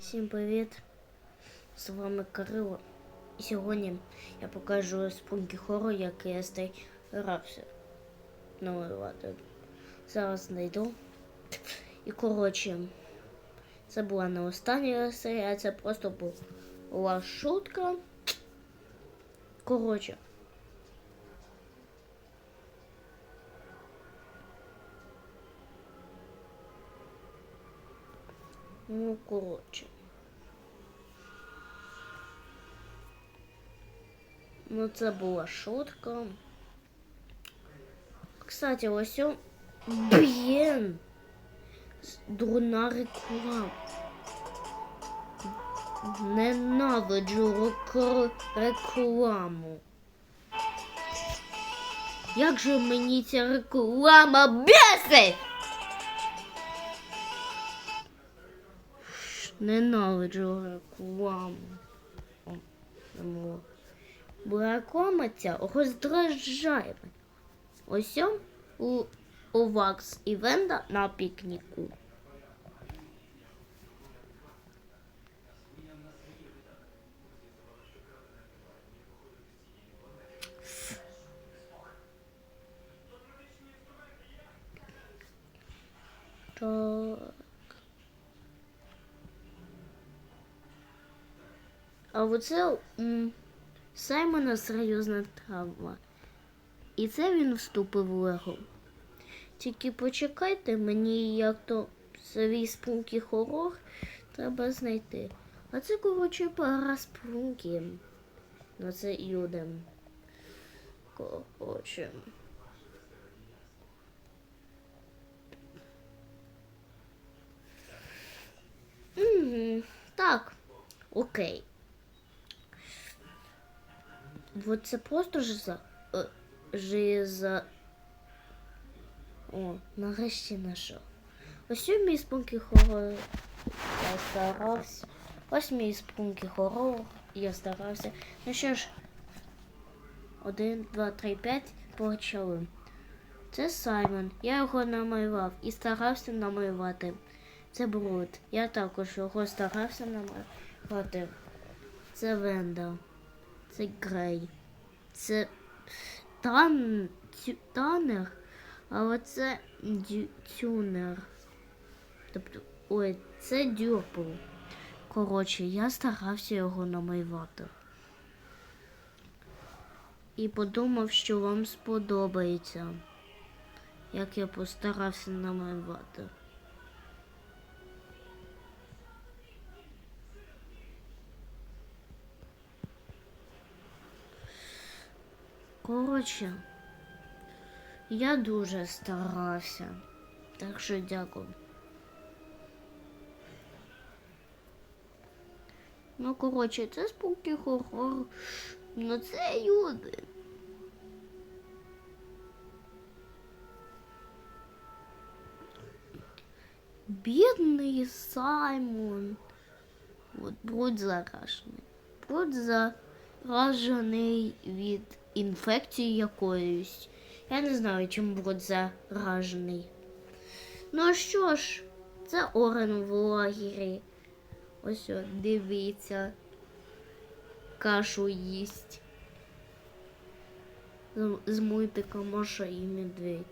Всім привіт! З вами Кирило. І сьогодні я покажу спунки хору, який я старався намалювати. Зараз знайду. І коротше, це була не остання серія, це просто була шутка. Коротше. Ну, коротше. Ну, це була шутка. Кстати, ось о... Блін! Дурна реклама. Ненавиджу рек- рекламу. Як же мені ця реклама бесить? Ненавиджу рекламу. Бо реклама ця роздражає. Ось у, у Вакс івента на пікніку. Так. А оце м, Саймона серйозна травма. І це він вступив у Лего. Тільки почекайте, мені як то свій спунки хорор треба знайти. А це, коротше, пара спрунки. Ну це юдем. Коротше. Так, окей. Вот це просто жиза. Е, жиза. О, нарешті знайшов. Ось мій спунки хорор. Я старався. Ось мій спунки хорор. Я старався. Ну що ж, один, два, три, п'ять. Почали. Це Саймон. Я його намалював і старався намалювати. Це Брут. Я також його старався намалювати. Це Вендел. Це Грей. Це тан... танер, а оце дю... тюнер. Тобто, ой, це дюрпл. Коротше, я старався його намалювати. І подумав, що вам сподобається, як я постарався намалювати. Коротше, я дуже старався. Так що дякую. Ну, коротше, це спooky хоррор. Ну це люди. Бідний Саймон. От будь заражений. Будь заражений від інфекції якоїсь. Я не знаю, чим будь заражений. Ну що ж, це Орен в лагері. Ось о, дивіться. Кашу їсть. З, мультика Маша і Медведь.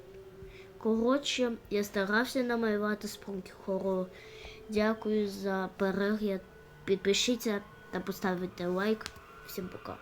Коротше, я старався намалювати спрунки хорору. Дякую за перегляд. Підпишіться та поставте лайк. Всім пока.